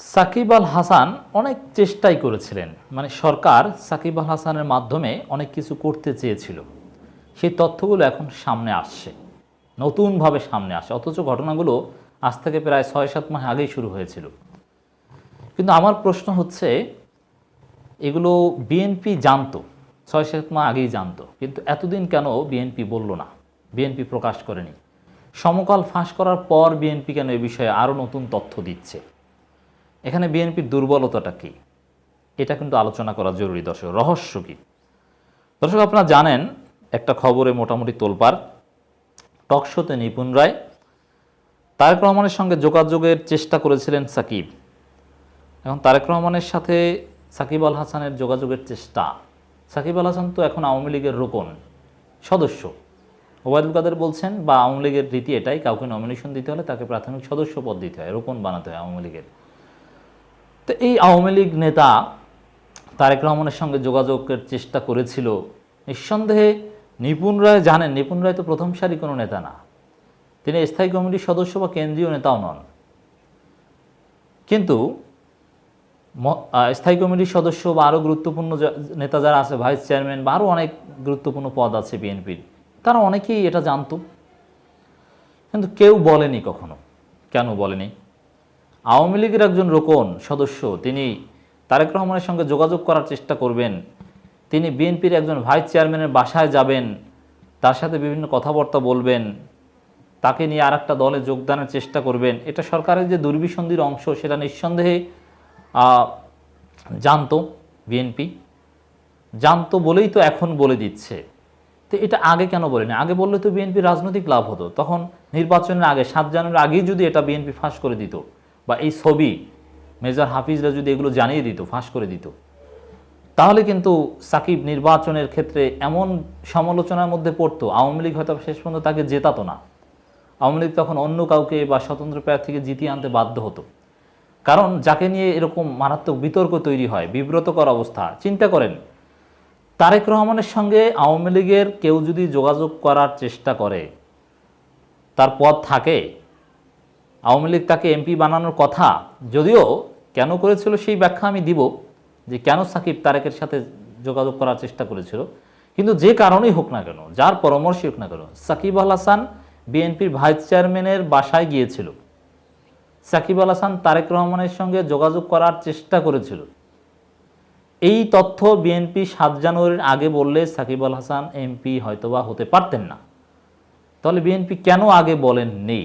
সাকিব আল হাসান অনেক চেষ্টাই করেছিলেন। মানে সরকার সাকিব আল হাসানের মাধ্যমে অনেক কিছু করতে চেয়েছিল। সেই তথ্যগুলো এখন সামনে আসছে। নতুনভাবে সামনে আসে অথচ ঘটনাগুলো আজ থেকে প্রায় ছয় সাত মাস আগেই শুরু হয়েছিল। কিন্তু আমার প্রশ্ন হচ্ছে, এগুলো বিএনপি জানতো ছয় সাত মাস আগেই জানতো। কিন্তু এতদিন কেন বিএনপি বলল না? বিএনপি প্রকাশ করেনি। সমকাল ফাঁস করার পর বিএনপি কেন এ বিষয়ে আরও নতুন তথ্য দিচ্ছে? এখানে বিএনপির দুর্বলতাটা কী? এটা কিন্তু আলোচনা করা জরুরি, দর্শক। রহস্য কী? দর্শক, আপনারা জানেন, একটা খবরে মোটামুটি তোলপার টকশোতে নিপুণ রায়, তারেক রহমানের সঙ্গে যোগাযোগের চেষ্টা করেছিলেন সাকিব। এখন তারেক রহমানের সাথে সাকিব আল হাসানের যোগাযোগের চেষ্টা। সাকিব আল হাসান তো এখন আওয়ামী লীগের রোকন সদস্য। ওবায়দুল কাদের বলছেন, বা আওয়ামী লীগের রীতি এটাই, কাউকে নমিনেশন দিতে হলে তাকে প্রাথমিক সদস্য পদ দিতে হয় রোপণ বানাতে হয় আওয়ামী লীগের। তো এই আওয়ামী লীগ নেতা তারেক রহমানের সঙ্গে যোগাযোগের চেষ্টা করেছিল। নিঃসন্দেহে নিপুণ রায় জানেন, নিপুণ রায় তো প্রথম সারি কোনো নেতা না। তিনি স্থায়ী কমিটির সদস্য বা কেন্দ্রীয় নেতাও নন। কিন্তু স্থায়ী কমিটির সদস্য বা আরও গুরুত্বপূর্ণ নেতা যারা আছে, ভাইস চেয়ারম্যান বা আরও অনেক গুরুত্বপূর্ণ পদ আছে বিএনপির, তারা অনেকেই এটা জানতো। কিন্তু কেউ বলেনি কখনো। কেন বলেনি? আওয়ামী লীগের একজন রোকন সদস্য, তিনি তারেক রহমানের সঙ্গে যোগাযোগ করার চেষ্টা করবেন। তিনি বিএনপির একজন ভাইস চেয়ারম্যানের বাসায় যাবেন, তার সাথে বিভিন্ন কথাবার্তা বলবেন, তাকে নিয়ে আর একটা দলে যোগদানের চেষ্টা করবেন। এটা সরকারের যে দুর্বিসন্ধির অংশ, সেটা নিঃসন্দেহে জানতো বিএনপি। জানতো বলেই তো এখন বলে দিচ্ছে। তো এটা আগে কেন বলেনি? আগে বললে তো বিএনপি রাজনৈতিক লাভ হতো। তখন নির্বাচনের আগে, সাত জানুয়ারি আগেই যদি এটা বিএনপি ফাঁস করে দিত বা এই ছবি মেজর হাফিজরা যদি এগুলো জানিয়ে দিত, ফাঁস করে দিত, তাহলে কিন্তু সাকিব নির্বাচনের ক্ষেত্রে এমন সমালোচনার মধ্যে পড়তো, আওয়ামী লীগ হয়তো শেষ পর্যন্ত তাকে জেতাতো না। আওয়ামী লীগ তখন অন্য কাউকে বা স্বতন্ত্র প্রার্থীকে জিতিয়ে আনতে বাধ্য হতো। কারণ যাকে নিয়ে এরকম মারাত্মক বিতর্ক তৈরি হয়, বিব্রতকর অবস্থা, চিন্তা করেন, তারেক রহমানের সঙ্গে আওয়ামী লীগের কেউ যদি যোগাযোগ করার চেষ্টা করে, তার পথ থাকে আওয়ামী লীগ তাকে এমপি বানানোর কথা যদিও কেন করেছিল সেই ব্যাখ্যা আমি দিব, যে কেন সাকিব তারেকের সাথে যোগাযোগ করার চেষ্টা করেছিল। কিন্তু যে কারণেই হোক না কেন, যার পরামর্শই হোক না কেন, সাকিব আল হাসান বিএনপির ভাইস চেয়ারম্যানের বাসায় গিয়েছিল। সাকিব আল হাসান তারেক রহমানের সঙ্গে যোগাযোগ করার চেষ্টা করেছিল। এই তথ্য বিএনপি সাত জানুয়ারির আগে বললে সাকিব আল হাসান এমপি হয়তোবা হতে পারতেন না। তাহলে বিএনপি কেন আগে বলেন নেই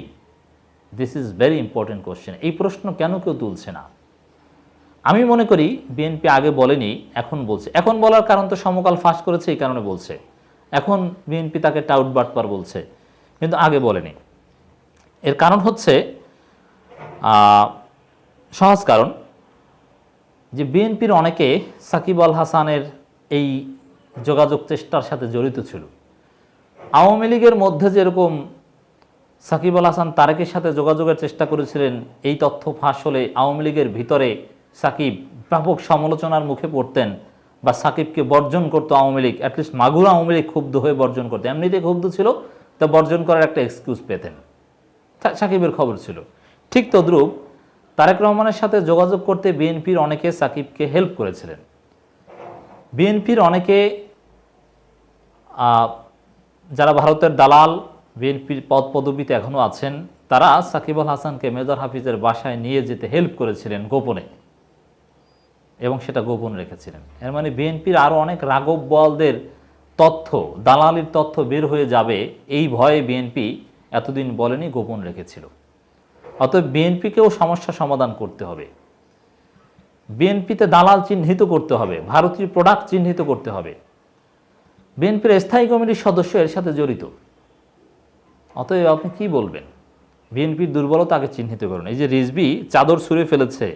this is very important question এই প্রশ্ন কেন কেউ তুলছে না? আমি মনে করি বিএনপি আগে বলেনি, এখন বলছে। এখন বলার কারণ তো সমকাল ফাঁস করেছে, এই কারণে বলছে। এখন বিএনপি তাকে টাউট বাটপার বলছে, কিন্তু আগে বলেনি। এর কারণ হচ্ছে সহজ কারণ যে বিএনপির অনেকে সাকিব আল হাসানের এই যোগাযোগ চেষ্টার সাথে জড়িত ছিল। আওয়ামী লীগের মধ্যে যেরকম সাকিব আল হাসান তারেকের সাথে যোগাযোগের চেষ্টা করেছিলেন। এই তথ্য ফাঁস হলে আওয়ামী লীগের ভিতরে সাকিব ব্যাপক সমালোচনার মুখে পড়তেন বা সাকিবকে বর্জন করতো আওয়ামী লীগ। অ্যাটলিস্ট মাগুরা আওয়ামী লীগ ক্ষুব্ধ হয়ে বর্জন করতো। এমনিতে ক্ষুব্ধ ছিল, তা বর্জন করার একটা এক্সকিউজ পেতেন। সাকিবের খবর ছিল। ঠিক তদ্রূপ তারেক রহমানের সাথে যোগাযোগ করতে বিএনপির অনেকে সাকিবকে হেল্প করেছিলেন। বিএনপির অনেকে যারা ভারতের দালাল বিএনপির পদ পদবিতে এখনও আছেন। তারা সাকিব আল হাসানকে মেজর হাফিজের বাসায় নিয়ে যেতে হেল্প করেছিলেন গোপনে। এবং সেটা গোপন রেখেছিলেন। এর মানে বিএনপির আরও অনেক রাঘব বলদের তথ্য, দালালির তথ্য বের হয়ে যাবে, এই ভয়ে বিএনপি এতদিন বলেনি গোপন রেখেছিল। অতএব বিএনপিকেও সমস্যা সমাধান করতে হবে। বিএনপিতে দালাল চিহ্নিত করতে হবে, ভারতীয় প্রোডাক্ট চিহ্নিত করতে হবে। বিএনপির স্থায়ী কমিটির সদস্য এর সাথে জড়িত। অতএব আপনি কি বলবেন? বিএনপির দুর্বলতা আগে চিহ্নিত করুন। এই যে রিজবি চাদর ছুঁড়ে ফেলেছে,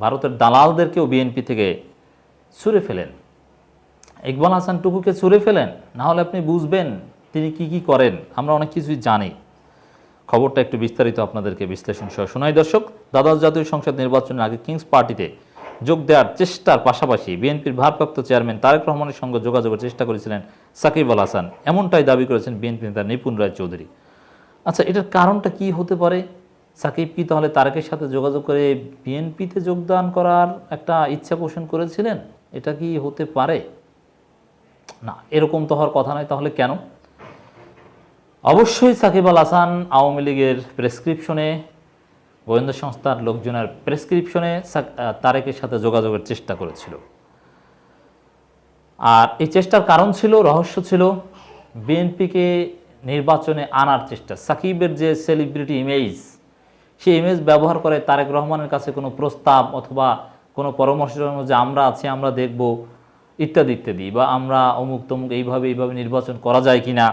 ভারতের দালালদেরকেও বিএনপি থেকে ছুঁড়ে ফেলেন। ইকবাল হাসান টুকুকে ছুঁড়ে ফেলেন, না হলে আপনি বুঝবেন তিনি কি কি করেন। আমরা অনেক কিছুই জানি। খবরটা একটু বিস্তারিত আপনাদেরকে বিশ্লেষণ সহ শোনাই। দর্শক, দ্বাদশ জাতীয় সংসদ নির্বাচনের আগে কিংস পার্টিতে যোগ দেওয়ার চেষ্টার পাশাপাশি বিএনপির ভারপ্রাপ্ত চেয়ারম্যান তারেক রহমানের সঙ্গে যোগাযোগের চেষ্টা করেছিলেন সাকিব আল হাসান। এমনটাই দাবি করেছেন বিএনপি নেতা নিপুণ রায় চৌধুরী। আচ্ছা এটার কারণটা কি হতে পারে? সাকিব কি তাহলে তারেকের সাথে যোগাযোগ করে বিএনপিতে যোগদান করার একটা ইচ্ছা পোষণ করেছিলেন? এটা কি হতে পারে? না, এরকম তো হওয়ার কথা নয়, তাহলে কেন? অবশ্যই সাকিব আল হাসান আওয়ামী লীগের প্রেসক্রিপশনে, গোয়েন্দা সংস্থার লোকজনের প্রেসক্রিপশনে তারেকের সাথে যোগাযোগের চেষ্টা করেছিল। আর এই চেষ্টার কারণ ছিল, রহস্য ছিল, বিএনপিকে নির্বাচনে আনার চেষ্টা। সাকিবের যে সেলিব্রিটি ইমেজ সেই ইমেজ ব্যবহার করে তারেক রহমানের কাছে কোনো প্রস্তাব অথবা কোনো পরামর্শ যে আমরা আছি, আমরা দেখব, ইত্যাদি ইত্যাদি, বা আমরা অমুক তমুক এইভাবে এইভাবে নির্বাচন করা যায় কি না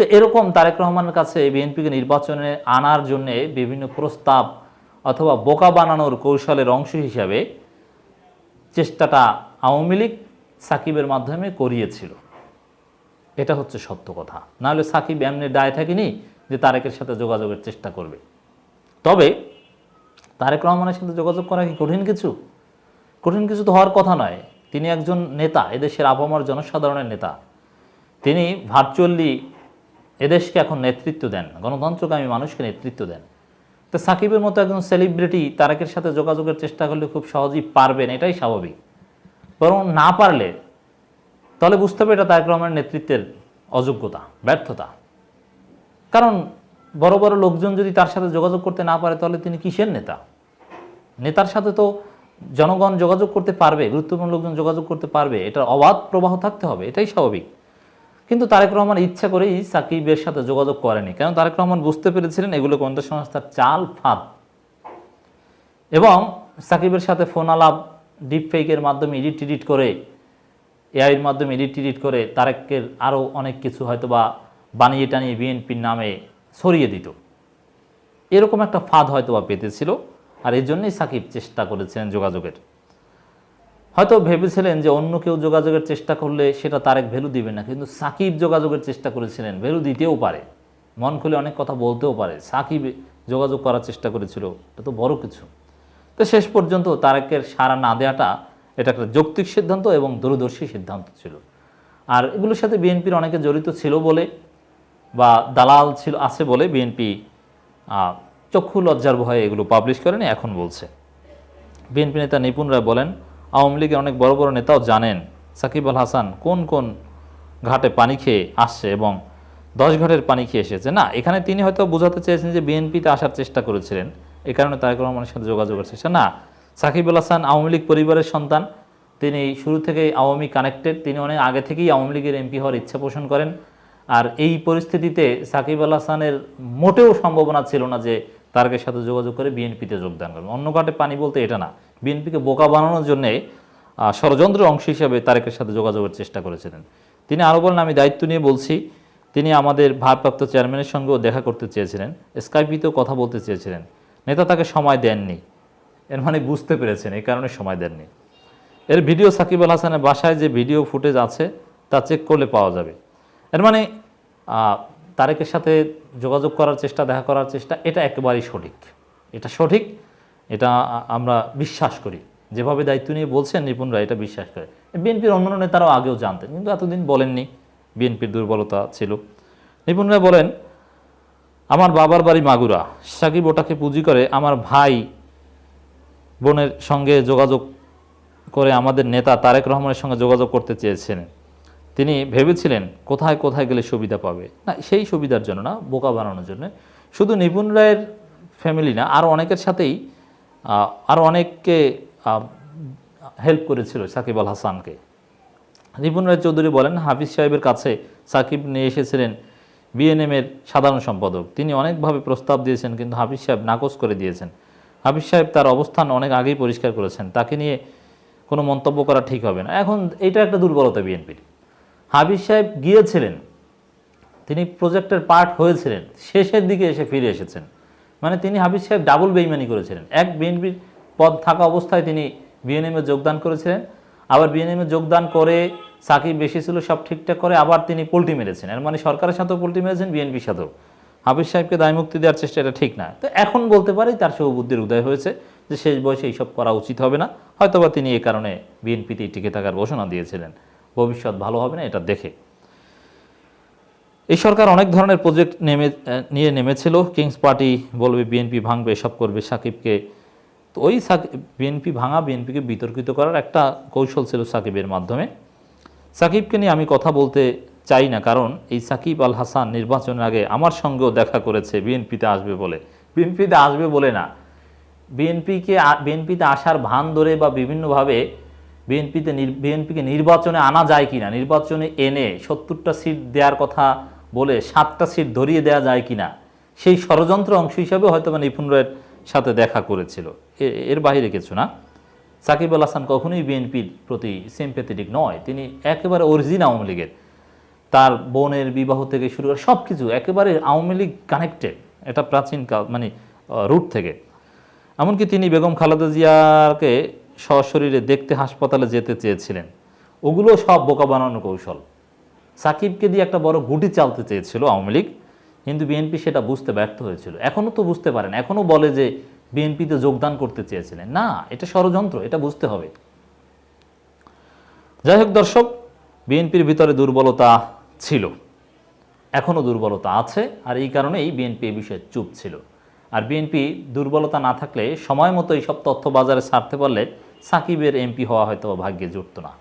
তো এরকম তারেক রহমানের কাছে বিএনপিকে নির্বাচনে আনার জন্যে বিভিন্ন প্রস্তাব অথবা বোকা বানানোর কৌশলের অংশ হিসাবে চেষ্টাটা আওয়ামী লীগ সাকিবের মাধ্যমে করিয়েছিল। এটা হচ্ছে সত্য কথা। নাহলে সাকিব এমনি দায় থাকেনি যে তারেকের সাথে যোগাযোগের চেষ্টা করবে। তবে তারেক রহমানের সাথে যোগাযোগ করা কি কঠিন কিছু? কঠিন কিছু তো হওয়ার কথা নয়। তিনি একজন নেতা, এদেশের আবহাওয়ার জনসাধারণের নেতা। তিনি ভার্চুয়ালি এদেশকে এখন নেতৃত্ব দেন, গণতন্ত্রকামী মানুষকে নেতৃত্ব দেন। তো সাকিবের মতো একজন সেলিব্রিটি তারেকের সাথে যোগাযোগের চেষ্টা করলে খুব সহজেই পারবেন, এটাই স্বাভাবিক। বরং না পারলে তাহলে বুঝতে হবে এটা তারেক রহমানের নেতৃত্বের অযোগ্যতা, ব্যর্থতা। কারণ বড় বড় লোকজন যদি তার সাথে যোগাযোগ করতে না পারে, তাহলে তিনি কিসের নেতা? নেতার সাথে তো জনগণ যোগাযোগ করতে পারবে, গুরুত্বপূর্ণ লোকজন যোগাযোগ করতে পারবে, এটার অবাধ প্রবাহ থাকতে হবে, এটাই স্বাভাবিক। কিন্তু তারেক রহমান ইচ্ছা করেই সাকিবের সাথে যোগাযোগ করেনি, কেন তারেক রহমান বুঝতে পেরেছিলেন এগুলো গোয়েন্দা সংস্থার চাল ফাঁদ। এবং সাকিবের সাথে ফোন আলাপ ডিপ ফেকের মাধ্যমে এডিট টিডিট করে এআইয়ের মাধ্যমে এডিট টিডিট করে তারেকের আরও অনেক কিছু হয়তো বা বানিয়ে টানিয়ে বিএনপির নামে সরিয়ে দিত। এরকম একটা ফাঁদ হয়তো বা পেতেছিল আর এই জন্যই সাকিব চেষ্টা করেছিলেন যোগাযোগের। হয়তো ভেবেছিলেন যে অন্য কেউ যোগাযোগের চেষ্টা করলে সেটা তারেক ভ্যালু দিবে না, কিন্তু সাকিব যোগাযোগের চেষ্টা করেছিলেন, ভ্যালু দিতেও পারে। মন খুলে অনেক কথা বলতেও পারে, সাকিব যোগাযোগ করার চেষ্টা করেছিল, এটা তো বড় কিছু। তো শেষ পর্যন্ত তারেকের সারা না দেওয়াটা এটা একটা যৌক্তিক সিদ্ধান্ত এবং দূরদর্শী সিদ্ধান্ত ছিল। আর এগুলোর সাথে বিএনপির অনেকে জড়িত ছিল বলে বা দালাল ছিল, আছে বলে বিএনপি চক্ষু লজ্জার ভয়ে এগুলো পাবলিশ করেনি, এখন বলছে। বিএনপি নেতা নিপুণ রায় বলেন, আওয়ামী লীগের অনেক বড় বড় নেতাও জানেন সাকিব আল হাসান কোন কোন ঘাটে পানি খেয়ে আসছে এবং দশ ঘাটের পানি খেয়ে এসেছে। না, এখানে তিনি হয়তো বোঝাতে চেয়েছেন যে বিএনপিতে আসার চেষ্টা করেছিলেন এই কারণে তারেক রহমানের সাথে যোগাযোগের চেষ্টা। না সাকিব আল হাসান আওয়ামী লীগ পরিবারের সন্তান। তিনি শুরু থেকেই আওয়ামী কানেক্টেড তিনি অনেক আগে থেকেই আওয়ামী লীগের এমপি হওয়ার ইচ্ছা পোষণ করেন। আর এই পরিস্থিতিতে সাকিব আল হাসানের মোটেও সম্ভাবনা ছিল না যে তারকের সাথে যোগাযোগ করে বিএনপিতে যোগদান করবেন অন্য ঘাটে পানি বলতে এটা না। বিএনপিকে বোকা বানানোর জন্যে ষড়যন্ত্রের অংশ হিসাবে তারেকের সাথে যোগাযোগের চেষ্টা করেছিলেন। তিনি আরও বলেন, আমি দায়িত্ব নিয়ে বলছি। তিনি আমাদের ভারপ্রাপ্ত চেয়ারম্যানের সঙ্গেও দেখা করতে চেয়েছিলেন। স্কাইপিতেও কথা বলতে চেয়েছিলেন। নেতা তাকে সময় দেননি। এর মানে বুঝতে পেরেছেন, এই কারণে সময় দেননি। এর ভিডিও সাকিব আল হাসানের বাসায় যে ভিডিও ফুটেজ আছে, তা চেক করলে পাওয়া যাবে। এর মানে তারেকের সাথে যোগাযোগ করার চেষ্টা, দেখা করার চেষ্টা, এটা একেবারেই সঠিক। এটা সঠিক, এটা আমরা বিশ্বাস করি। যেভাবে দায়িত্ব নিয়ে বলছেন নিপুণরা এটা বিশ্বাস করে। বিএনপির অন্যান্য নেতারাও আগেও জানতেন, কিন্তু এতদিন বলেননি, বিএনপির দুর্বলতা ছিল। নিপুণরা বলেন, আমার বাবার বাড়ি মাগুরা। সাকিব ওটাকে পুঁজি করে, আমার ভাই বোনের সঙ্গে যোগাযোগ করে আমাদের নেতা তারেক রহমানের সঙ্গে যোগাযোগ করতে চেয়েছিলেন তিনি ভেবেছিলেন, কোথায় কোথায় গেলে সুবিধা পাবে? না, সেই সুবিধার জন্য না, বোকা বানানোর জন্য। শুধু নিপুণ রায়ের ফ্যামিলি না আরও অনেকের সাথেই আরও অনেককে হেল্প করেছিল সাকিব আল হাসানকে। রিপুন রায় চৌধুরী বলেন, হাফিজ সাহেবের কাছে সাকিব নিয়ে এসেছিলেন বিএনএমের সাধারণ সম্পাদক। তিনি অনেকভাবে প্রস্তাব দিয়েছেন, কিন্তু হাফিজ সাহেব নাকচ করে দিয়েছেন। হাফিজ সাহেব তার অবস্থান অনেক আগেই পরিষ্কার করেছেন। তাকে নিয়ে কোনো মন্তব্য করা ঠিক হবে না। এখন এটা একটা দুর্বলতা বিএনপির। হাফিজ সাহেব গিয়েছিলেন, তিনি প্রজেক্টের পার্ট হয়েছিলেন, শেষের দিকে এসে ফিরে এসেছেন। মানে তিনি হাফিজ সাহেব ডাবল বেইমানি করেছিলেন। এক বিএনপির পদ থাকা অবস্থায় তিনি বিএনএমে যোগদান করেছিলেন। আবার বিএনএমে যোগদান করে সাকিব বেশি ছিল, সব ঠিকঠাক করে আবার তিনি পোল্টি মেরেছেন। এর মানে সরকারের সাথেও পোল্টি মেরেছেন বিএনপির সাথেও। হাফিজ সাহেবকে দায়মুক্তি দেওয়ার চেষ্টা এটা ঠিক না। তো এখন বলতে পারি তার শুভবুদ্ধির উদয় হয়েছে যে শেষ বয়সে এইসব করা উচিত হবে না। হয়তোবা তিনি এ কারণে বিএনপিতেই টিকে থাকার ঘোষণা দিয়েছিলেন। ভবিষ্যৎ ভালো হবে না এটা দেখে। এই সরকার অনেক ধরনের প্রজেক্ট নেমে, নিয়ে নেমেছিল। কিংস পার্টি বলবে বিএনপি ভাঙবে, এসব করবে সাকিবকে। তো ওই সাকিব বিএনপি ভাঙা, বিএনপিকে বিতর্কিত করার একটা কৌশল ছিল সাকিবের মাধ্যমে। সাকিবকে নিয়ে আমি কথা বলতে চাই না, কারণ এই সাকিব আল হাসান নির্বাচনের আগে আমার সঙ্গেও দেখা করেছে, বিএনপিতে আসবে বলে। বিএনপিতে আসবে বলে না। বিএনপিকে বিএনপিতে আসার ভান ধরে বা বিভিন্নভাবে বিএনপিতে বিএনপিকে নির্বাচনে আনা যায় কিনা, নির্বাচনে এনে সত্তরটা সিট দেওয়ার কথা বলে সাতটা সিট ধরিয়ে দেওয়া যায় কিনা, সেই ষড়যন্ত্র অংশ হিসাবে হয়তো বা নিপুণ রায়ের সাথে দেখা করেছিল। এর বাইরে কিছু না। সাকিব আল হাসান কখনোই বিএনপির প্রতি সিম্পেথেটিক নয়। তিনি একেবারে অরিজিন আওয়ামী লীগের। তার বোনের বিবাহ থেকে শুরু করে সব কিছু একেবারে আওয়ামী লীগ কানেক্টেড এটা প্রাচীন কাল মানে রুট থেকে। এমনকি তিনি বেগম খালেদা জিয়াকে সশরীরে দেখতে হাসপাতালে যেতে চেয়েছিলেন। ওগুলো সব বোকা বানানোর কৌশল। সাকিবকে দিয়ে একটা বড় গুটি চালতে চেয়েছিল আওয়ামী লীগ। কিন্তু বিএনপি সেটা বুঝতে ব্যর্থ হয়েছিল। এখনও তো বুঝতে পারেন এখনও বলে যে বিএনপিতে যোগদান করতে চেয়েছিলেন। না, এটা ষড়যন্ত্র, এটা বুঝতে হবে। যাই হোক দর্শক, বিএনপির ভিতরে দুর্বলতা ছিল। এখনও দুর্বলতা আছে আর এই কারণেই বিএনপি এ বিষয়ে চুপ ছিল। আর বিএনপি দুর্বলতা না থাকলে সময় মতো এইসব তথ্য বাজারে ছাড়তে পারলে সাকিবের এমপি হওয়া হয়তো ভাগ্যে জুটত না।